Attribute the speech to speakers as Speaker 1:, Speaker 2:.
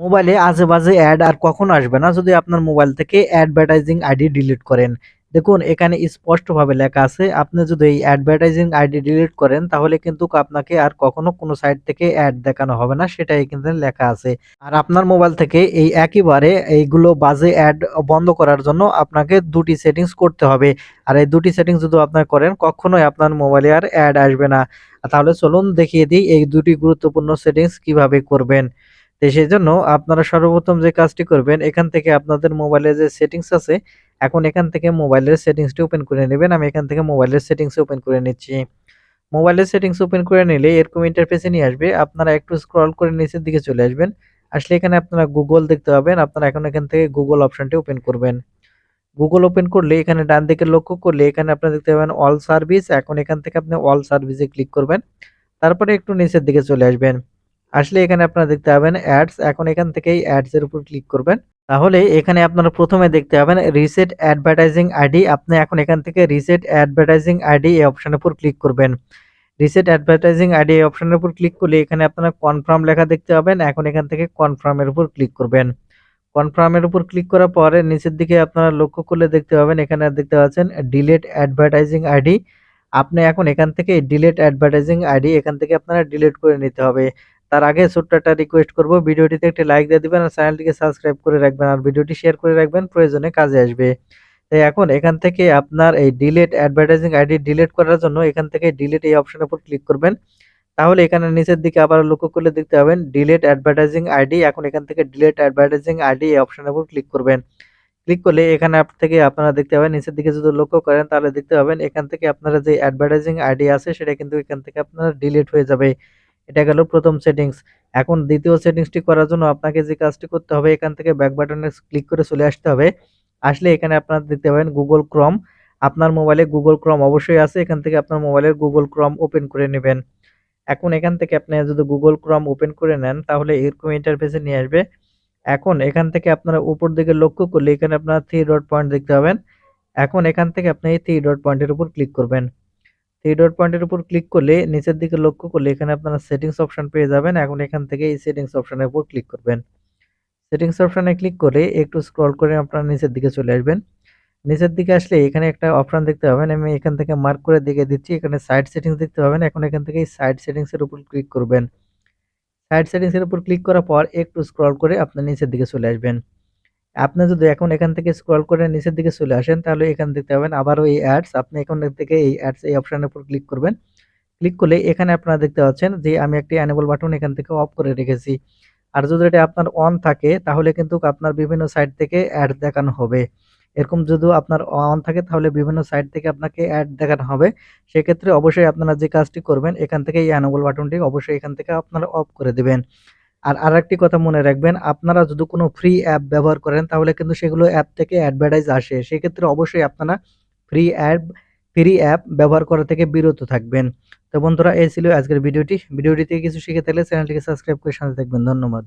Speaker 1: মোবাইলে আজেবাজে অ্যাড আর কখনো আসবে না যদি আপনার মোবাইল থেকে অ্যাডভার্টাইজিং আইডি ডিলিট করেন। দেখুন, এখানে স্পষ্টভাবে লেখা আছে, আপনি যদি এই অ্যাডভার্টাইজিং আইডি ডিলিট করেন, তাহলে কিন্তু আপনাকে আর কখনো কোনো সাইট থেকে অ্যাড দেখানো হবে না, সেটাই কিন্তু লেখা আছে। আর আপনার মোবাইল থেকে এই একইবারে এইগুলো বাজে অ্যাড বন্ধ করার জন্য আপনাকে দুটি সেটিংস করতে হবে। আর এই দুটি সেটিংস যদি আপনার করেন, কখনোই আপনার মোবাইলে আর অ্যাড আসবে না। তাহলে চলুন দেখিয়ে দিই এই দুটি গুরুত্বপূর্ণ সেটিংস কীভাবে করবেন। তো সেজন্য আপনারা সর্বপ্রথম যে কাজটি করবেন, এখান থেকে আপনাদের মোবাইলে যে সেটিংস আছে, এখন এখান থেকে মোবাইলের সেটিংসটি ওপেন করে নেবেন। আমি এখান থেকে মোবাইলের সেটিংস ওপেন করে নিচ্ছি। মোবাইলের সেটিংস ওপেন করে নিলে এরকম ইন্টারফেসে নিয়ে আসবে। আপনারা একটু স্ক্রল করে নিচের দিকে চলে আসবেন। আসলে এখানে আপনারা গুগল দেখতে পাবেন। আপনারা এখন এখান থেকে গুগল অপশনটি ওপেন করবেন। গুগল ওপেন করলে এখানে ডান দিকে লক্ষ্য করলে এখানে আপনারা দেখতে পাবেন অল সার্ভিস এখন এখান থেকে আপনি অল সার্ভিসে ক্লিক করবেন। তারপরে একটু নিচের দিকে চলে আসবেন। আসলে এখানে আপনারা দেখতে পাবেন অ্যাডস এখন এখান থেকেই অ্যাডস এর উপর ক্লিক করবেন। তাহলে এখানে আপনারা প্রথমে দেখতে পাবেন রিসেট অ্যাডভার্টাইজিং আইডি আপনি এখন এখান থেকে রিসেট অ্যাডভার্টাইজিং আইডি এই অপশনের উপর ক্লিক করবেন। রিসেট অ্যাডভার্টাইজিং আইডি এই অপশনের উপর ক্লিক করলে এখানে আপনারা কনফার্ম লেখা দেখতে পাবেন, এখন এখান থেকে কনফার্মের উপর ক্লিক করবেন। কনফার্মের উপর ক্লিক করার পরে নিচের দিকে আপনারা লক্ষ্য করলে দেখতে পাবেন, এখানে দেখতে পাচ্ছেন ডিলেট অ্যাডভার্টাইজিং আইডি আপনি এখন এখান থেকে ডিলেট অ্যাডভার্টাইজিং আইডি এখান থেকে আপনারা ডিলিট করে নিতে হবে। তার আগে ছোট্ট একটা রিকোয়েস্ট করব, ভিডিওটিতে একটি লাইক দিয়ে দিবেন আর চ্যানেলটিকে সাবস্ক্রাইব করে রাখবেন আর ভিডিওটি শেয়ার করে রাখবেন, প্রয়োজনে কাজে আসবে। তাই এখন এখান থেকে আপনার এই ডিলেট অ্যাডভার্টাইজিং আইডি ডিলিট করার জন্য এখান থেকে ডিলেট এই অপশনের উপর ক্লিক করবেন। তাহলে এখানে নিচের দিকে আবার লক্ষ্য করলে দেখতে পাবেন ডিলেট অ্যাডভার্টাইজিং আইডি এখন এখান থেকে ডিলেট অ্যাডভার্টাইজিং আইডি এই অপশনের উপর ক্লিক করবেন। ক্লিক করলে এখানে থেকে আপনারা দেখতে পাবেন, নিচের দিকে যদি লক্ষ্য করেন তাহলে দেখতে পাবেন এখান থেকে আপনারা যে অ্যাডভার্টাইজিং আইডি আছে সেটা কিন্তু এখান থেকে আপনার ডিলিট হয়ে যাবে। এটা গেল প্রথম সেটিংস এখন দ্বিতীয় সেটিংসটি করার জন্য আপনাকে যে কাজটি করতে হবে, এখান থেকে ব্যাক বাটনে ক্লিক করে চলে আসতে হবে। আসলে এখানে আপনারা দেখতে পাবেন গুগল ক্রম আপনার মোবাইলে গুগল ক্রম অবশ্যই আছে, এখান থেকে আপনার মোবাইলের গুগল ক্রম ওপেন করে নেবেন। এখন এখান থেকে আপনি যদি গুগল ক্রম ওপেন করে নেন, তাহলে এরকম ইন্টারফেসে নিয়ে আসবে। এখন এখান থেকে আপনারা উপর দিকে লক্ষ্য করলে এখানে আপনারা থ্রি ডট পয়েন্ট দেখতে পাবেন। এখন এখান থেকে আপনি এই থ্রি ডট পয়েন্টের উপর ক্লিক করবেন। থ্রি ডট পয়েন্টের উপর ক্লিক করলে নিচের দিকে লক্ষ্য করলে এখানে আপনারা সেটিংস অপশন পেয়ে যাবেন। এখন এখান থেকে এই সেটিংস অপশনের উপর ক্লিক করবেন। সেটিংস অপশনে ক্লিক করে একটু স্ক্রল করে আপনারা নিচের দিকে চলে আসবেন। নিচের দিকে আসলে এখানে একটা অপশন দেখতে পাবেন। আমি এখান থেকে মার্ক করে দেখে দিচ্ছি। এখানে সাইড সেটিংস দেখতে পাবেন। এখন এখান থেকে এই সাইড সেটিংসের উপর ক্লিক করবেন। সাইড সেটিংসের উপর ক্লিক করার পর একটু স্ক্রল করে আপনি নিচের দিকে চলে আসবেন। আপনি যদি এখন এখান থেকে স্ক্রল করে নিচের দিকে চলে আসেন, তাহলে এখান দেখতে পাবেন আবারও এই অ্যাডস আপনি এখান থেকে এই অ্যাডস এই অপশনের উপর ক্লিক করবেন। ক্লিক করলে এখানে আপনারা দেখতে পাচ্ছেন যে আমি একটি অ্যানেবল বাটন এখান থেকে অফ করে রেখেছি। আর যদি এটা আপনার অন থাকে, তাহলে কিন্তু আপনার বিভিন্ন সাইট থেকে অ্যাড দেখানো হবে। এরকম যদি আপনার অন থাকে, তাহলে বিভিন্ন সাইট থেকে আপনাকে অ্যাড দেখানো হবে। সেক্ষেত্রে অবশ্যই আপনারা যে কাজটি করবেন, এখান থেকে এই অ্যানেবল বাটনটি অবশ্যই এখান থেকে আপনারা অফ করে দেবেন। আর আরেকটি কথা মনে রাখবেন, আপনারা যদি কোনো ফ্রি অ্যাপ ব্যবহার করেন, তাহলে কিন্তু সেগুলো অ্যাপ থেকে অ্যাডভার্টাইজ আসে। সেক্ষেত্রে অবশ্যই আপনারা ফ্রি অ্যাপ ফ্রি অ্যাপ ব্যবহার করা থেকে বিরত থাকবেন। তো বন্ধুরা, এই ছিল আজকের ভিডিওটি। ভিডিওটি থেকে কিছু শিখে থাকলে চ্যানেলটিকে সাবস্ক্রাইব করে সাথে থাকবেন। ধন্যবাদ।